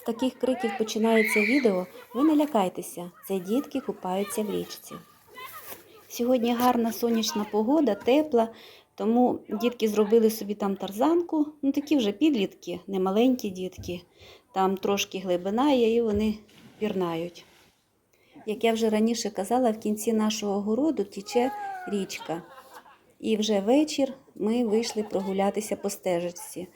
З таких криків починається відео. Ви не лякайтеся, це дітки купаються в річці. Сьогодні гарна сонячна погода, тепла, тому дітки зробили собі там тарзанку. Ну такі вже підлітки, не маленькі дітки. Там трошки глибина є і вони пірнають. Як я вже раніше казала, в кінці нашого городу тіче річка. І вже вечір ми вийшли прогулятися по стежечці.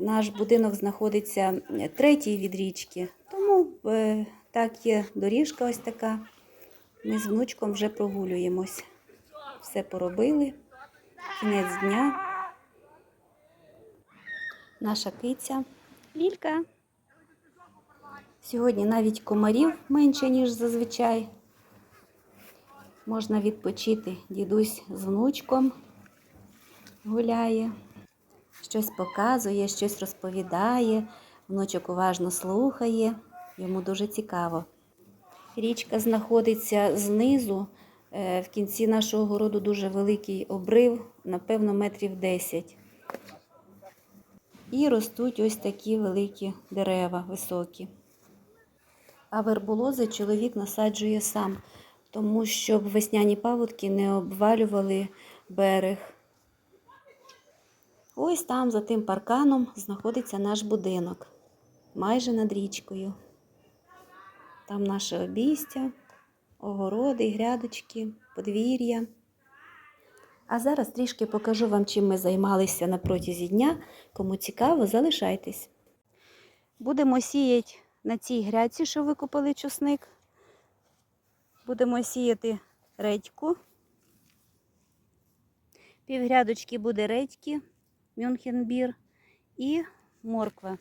Наш будинок знаходиться третій від річки, тому е, так є доріжка ось така. Ми з внучком вже прогулюємось. Все поробили. Кінець дня. Наша киця Лілька. Сьогодні навіть комарів менше, ніж зазвичай. Можна відпочити. Дідусь з внучком гуляє, щось показує, щось розповідає. Внучок уважно слухає. Йому дуже цікаво. Річка знаходиться знизу. Е, В кінці нашого городу дуже великий обрив, напевно, метрів 10. І ростуть ось такі великі дерева високі. А верболози чоловік насаджує сам, тому щоб весняні паводки не обвалювали берег. Ось там, за тим парканом, знаходиться наш будинок, майже над річкою. Там наше обійстя, огороди, грядочки, подвір'я. А зараз трішки покажу вам, чим ми займалися на протязі дня. Кому цікаво, залишайтесь. Будемо сіяти на цій грядці, що викопали часник. Будемо сіяти редьку. Півгрядочки буде редьки, мюнхенбір і морква.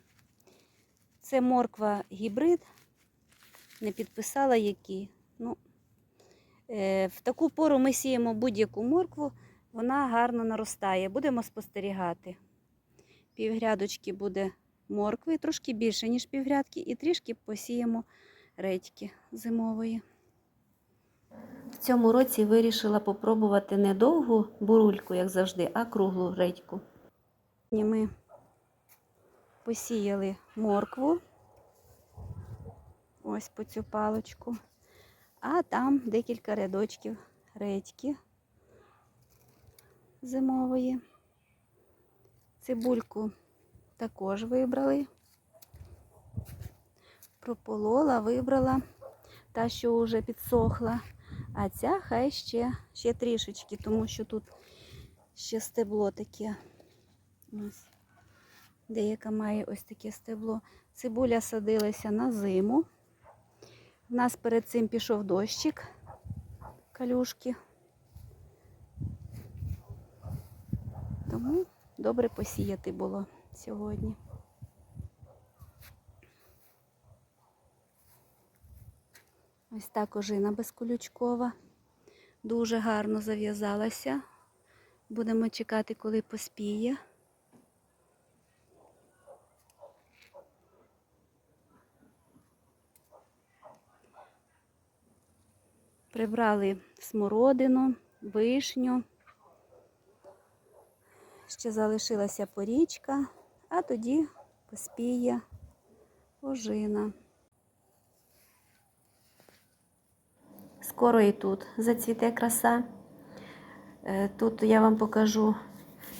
Це морква гібрид. Не підписала який. Ну, е, в таку пору ми сіємо будь-яку моркву, вона гарно наростає. Будемо спостерігати. Півгрядочки буде моркви, трошки більше, ніж півгрядки, і трішки посіємо редьки зимової. В цьому році вирішила попробувати не довгу бурульку, як завжди, а круглу редьку. Ми посіяли моркву. Ось по цю палочку. А там декілька рядочків редьки зимової. Цибульку також вибрали. Прополола, вибрала та, що вже підсохла. А ця хай ще, ще трішечки, тому що тут ще стебло таке. Ось. Деяка має ось таке стебло. Цибуля садилася на зиму. У нас перед цим пішов дощик, калюшки. Тому добре посіяти було сьогодні. Ось так ожина безколючкова. Дуже гарно зав'язалася. Будемо чекати, коли поспіє. Прибрали смородину, вишню. Ще залишилася порічка, а тоді поспіє ожина. Скоро і тут зацвіте краса. Е, Тут я вам покажу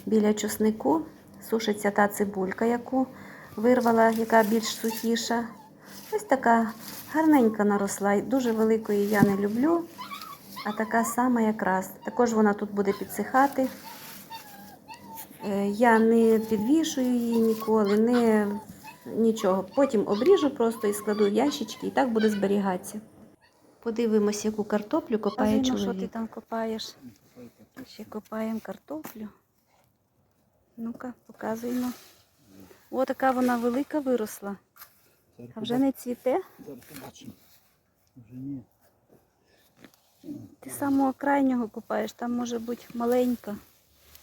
біля чоснику сушиться та цибулька, яку вирвала, яка більш сухіша. Ось така гарненька наросла. Дуже великої я не люблю, а така сама якраз. Також вона тут буде підсихати. Е, Я не підвішую її ніколи, не нічого. Потім обріжу просто і складу в ящички, і так буде зберігатися. Подивимось, яку картоплю копає чоловік. що ти там копаєш? Ще копаємо картоплю. Ну-ка, показуємо. О, така вона велика виросла. А вже не цвіте. Зараз побачимо. Вже ні. Ти самого крайнього копаєш, там може бути маленька.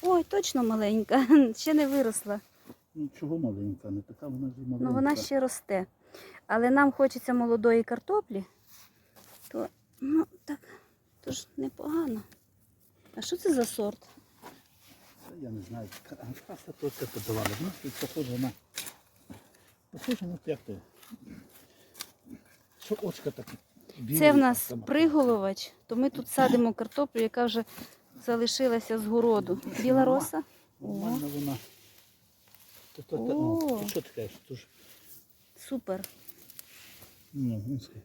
Ой, точно маленька. Ще не виросла. Ну, чого маленька? Не така вона ж маленька. Ну вона ще росте. Але нам хочеться молодої картоплі, то ну так, то ж непогано. А що це за сорт? Я не знаю. Краса то це подавала. Вона похожа на... Похожа на то? Що очка білі, Це в нас приголовач, то ми тут садимо картоплю, яка вже залишилася з городу. Біла роса? Нормально вона. О. ну, що ти кажеш? Супер. ну, ну, скільки.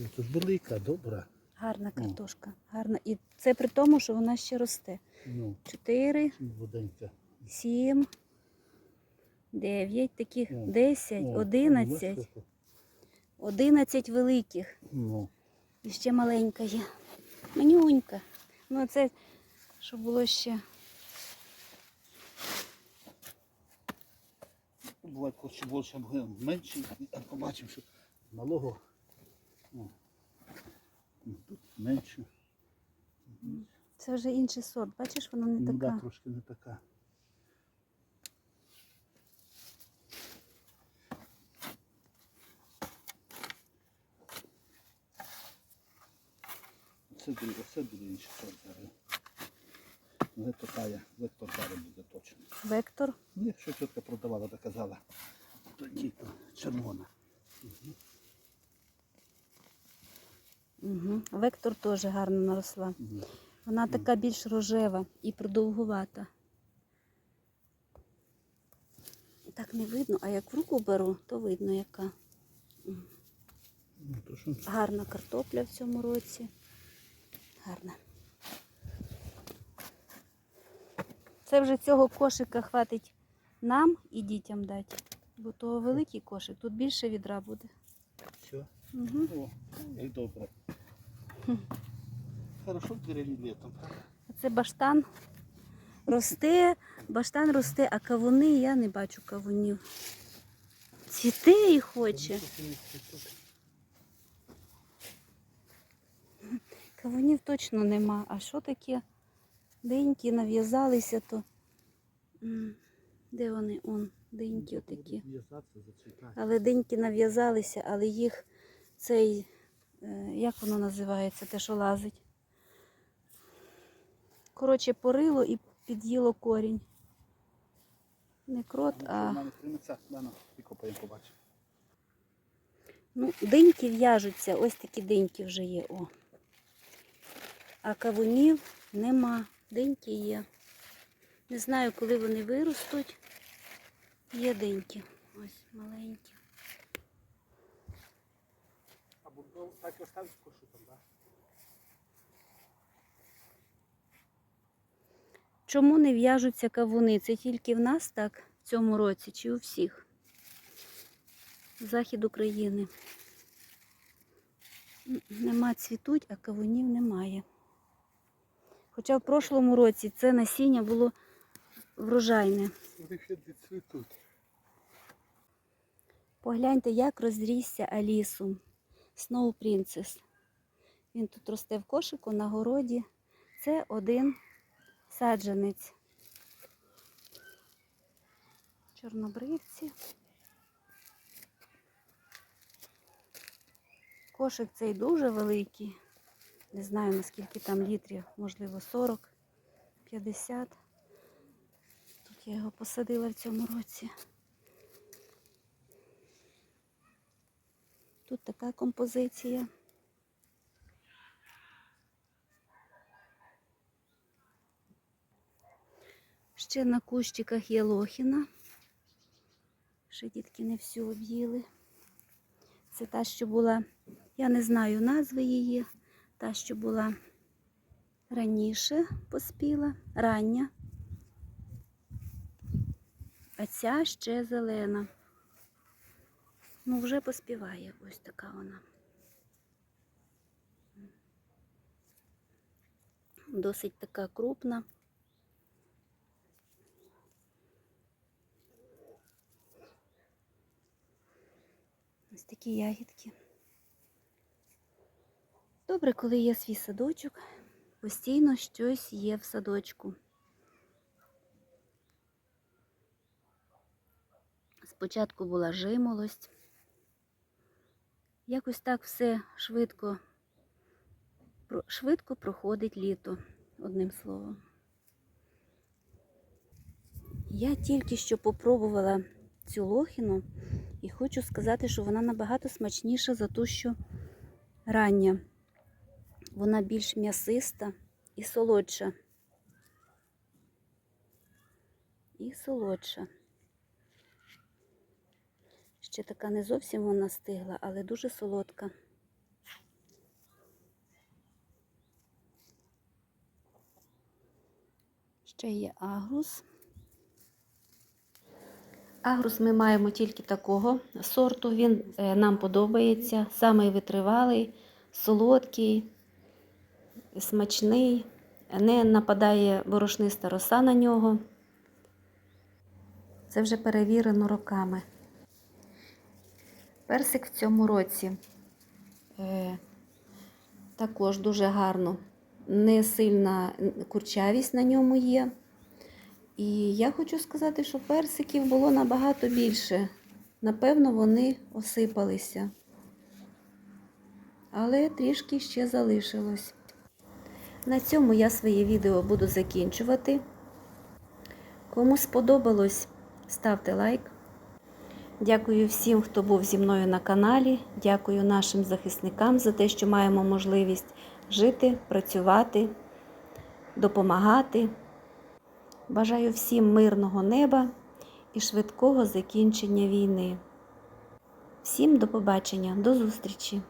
Ну, То велика, добра. Гарна картошка. Гарна. І це при тому, що вона ще росте. Ну, Чотири, воdenька. сім, дев'ять, таких, О. десять, О, одинадцять. бачиш, яка? Одинадцять великих. Ну, І ще маленька є. Манюнька. Ну це, щоб було ще. буває, хоче більше, менше, а побачимо, що малого. О. Ну, Тут менше. Це вже інший сорт. Бачиш, вона не Ну, да, трошки не така. Це буде, це буде інший сорт зараз. Ну, тая, вектор зараз буде точно. Вектор. Ну, якщо тітка продавала, то казала, то тільки червона. Угу. Вектор теж гарно наросла. Мгм. Вона така більш рожева і продовгувата. Так не видно, а як в руку беру, то видно яка. Ну, то? Гарна картопля в цьому році. Гарна. Це вже цього кошика хватить нам і дітям дати. Бо того великий кошик, тут більше відра буде. Все. Угу. О, як добре. Хорошо в літом. Це баштан росте, баштан росте, а кавуни я не бачу кавунів. Цвіте і хоче. Кавунів точно нема. А що таке? Деньки нав'язалися, то. Де вони? Он, деньки отакі. Але деньки нав'язалися, але їх цей, е, як воно називається, те, що лазить. Коротше, порило і під'їло корінь. Не крот, а побачимо. ну, деньки в'яжуться. Ось такі деньки вже є. О. А кавунів нема. Деньки є. Не знаю, коли вони виростуть. Є деньки. Ось маленькі. Або так і оставиш кошу там, так? Чому не в'яжуться кавуни? Це тільки в нас так в цьому році чи у всіх? Захід України. Нема цвітуть, а кавунів немає. Хоча в прошлому році це насіння було врожайне. Погляньте, як розрісся Алісу. Snow Princess. Він тут росте в кошику на городі. Це один саджанець. Чорнобривці. Кошик цей дуже великий. Не знаю наскільки там літрів, можливо 40, 50. Тут я його посадила в цьому році. Тут така композиція. Ще на кущиках є лохіна. Ще дітки не всю об'їли. Це та, що була, я не знаю назви її, та, що була раніше поспіла, рання. А ця ще зелена. Ну, вже поспіває ось така вона. Досить така крупна. Ось такі ягідки. Добре, коли є свій садочок, постійно щось є в садочку. Спочатку була жимолость. Якось так все швидко, швидко проходить літо, одним словом. Я тільки що попробувала цю лохіну і хочу сказати, що вона набагато смачніша за ту, що рання. Вона більш м'ясиста і солодша. І солодша. Ще така не зовсім вона стигла, але дуже солодка. Ще є агрус. Агрус ми маємо тільки такого сорту. Він е, нам подобається. Самий витривалий, солодкий, смачний, не нападає борошниста роса на нього. Це вже перевірено роками. Персик в цьому році е, також дуже гарно. Не сильна курчавість на ньому є. І я хочу сказати, що персиків було набагато більше. Напевно, вони осипалися. Але трішки ще залишилось. На цьому я своє відео буду закінчувати. Кому сподобалось, ставте лайк. Дякую всім, хто був зі мною на каналі. Дякую нашим захисникам за те, що маємо можливість жити, працювати, допомагати. Бажаю всім мирного неба і швидкого закінчення війни. Всім до побачення, до зустрічі!